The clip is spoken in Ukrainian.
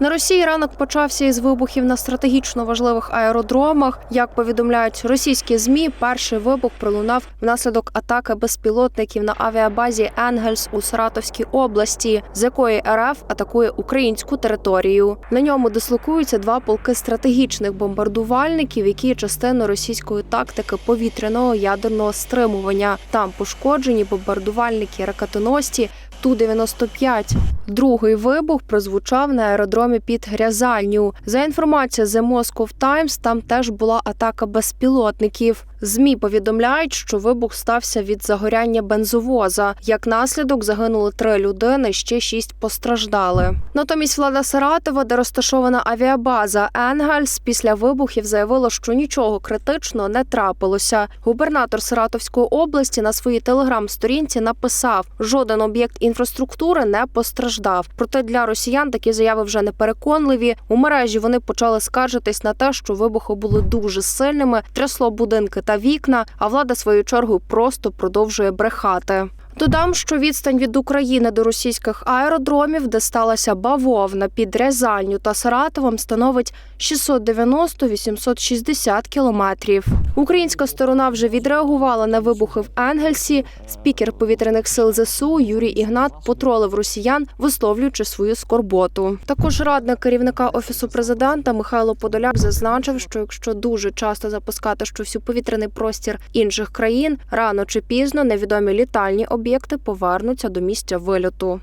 На Росії ранок почався із вибухів на стратегічно важливих аеродромах. Як повідомляють російські змі, перший вибух пролунав внаслідок атаки безпілотників на авіабазі Енгельс у Саратовській області, з якої РФ атакує українську територію. На ньому дислокуються два полки стратегічних бомбардувальників, які є частиною російської тактики повітряного ядерного стримування. Там пошкоджені бомбардувальники ракетоносці Ту-95. Другий вибух прозвучав на аеродромі під Грязальню. За інформацією The Moscow Times, там теж була атака безпілотників. ЗМІ повідомляють, що вибух стався від загоряння бензовоза. Як наслідок загинули три людини, ще шість постраждали. Натомість влада Саратова, де розташована авіабаза Енгельс, після вибухів заявила, що нічого критичного не трапилося. Губернатор Саратовської області на своїй телеграм-сторінці написав: жоден об'єкт інфраструктури не постраждав. Проте для росіян такі заяви вже не переконливі. У мережі вони почали скаржитись на те, що вибухи були дуже сильними, трясло будинки та вікна. А влада свою чергу просто продовжує брехати. Додам, що відстань від України до російських аеродромів, де сталася бавовна під Рязанню та Саратовом, становить 690-860 кілометрів. Українська сторона вже відреагувала на вибухи в Енгельсі. Спікер повітряних сил ЗСУ Юрій Ігнат потролив росіян, висловлюючи свою скорботу. Також радник керівника офісу президента Михайло Подоляк зазначив, що якщо дуже часто запускати щось у повітряний простір інших країн, рано чи пізно невідомі літальні об'єкти повернуться до місця вильоту.